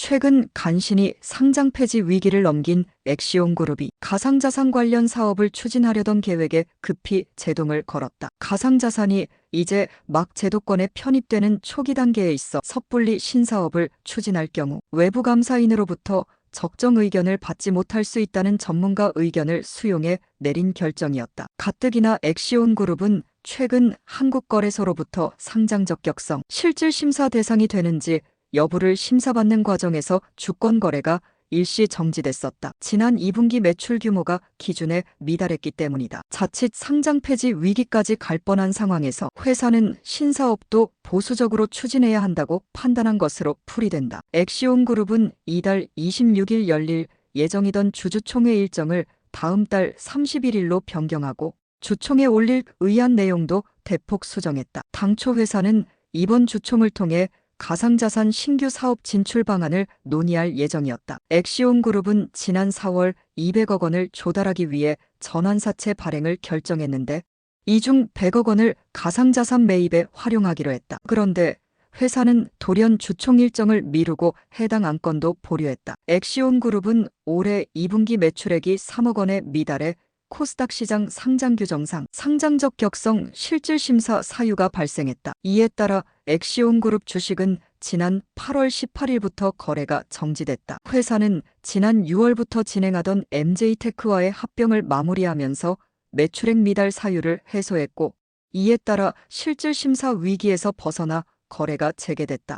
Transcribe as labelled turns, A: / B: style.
A: 최근 간신히 상장 폐지 위기를 넘긴 엑시온 그룹이 가상자산 관련 사업을 추진하려던 계획에 급히 제동을 걸었다. 가상자산이 이제 막 제도권에 편입되는 초기 단계에 있어 섣불리 신사업을 추진할 경우 외부 감사인으로부터 적정 의견을 받지 못할 수 있다는 전문가 의견을 수용해 내린 결정이었다. 가뜩이나 엑시온 그룹은 최근 한국거래소로부터 상장 적격성, 실질 심사 대상이 되는지 여부를 심사받는 과정에서 주권 거래가 일시 정지됐었다. 지난 2분기 매출 규모가 기준에 미달했기 때문이다. 자칫 상장 폐지 위기까지 갈 뻔한 상황에서 회사는 신사업도 보수적으로 추진해야 한다고 판단한 것으로 풀이된다. 엑시온 그룹은 이달 26일 열릴 예정이던 주주총회 일정을 다음 달 31일로 변경하고 주총에 올릴 의안 내용도 대폭 수정했다. 당초 회사는 이번 주총을 통해 가상자산 신규 사업 진출 방안을 논의할 예정이었다. 엑시온 그룹은 지난 4월 200억 원을 조달하기 위해 전환사채 발행을 결정했는데 이 중 100억 원을 가상자산 매입에 활용하기로 했다. 그런데 회사는 돌연 주총 일정을 미루고 해당 안건도 보류했다. 엑시온 그룹은 올해 2분기 매출액이 3억 원에 미달해 코스닥 시장 상장 규정상 상장적 격성 실질 심사 사유가 발생했다. 이에 따라 엑시온 그룹 주식은 지난 8월 18일부터 거래가 정지됐다. 회사는 지난 6월부터 진행하던 MJ테크와의 합병을 마무리하면서 매출액 미달 사유를 해소했고 이에 따라 실질 심사 위기에서 벗어나 거래가 재개됐다.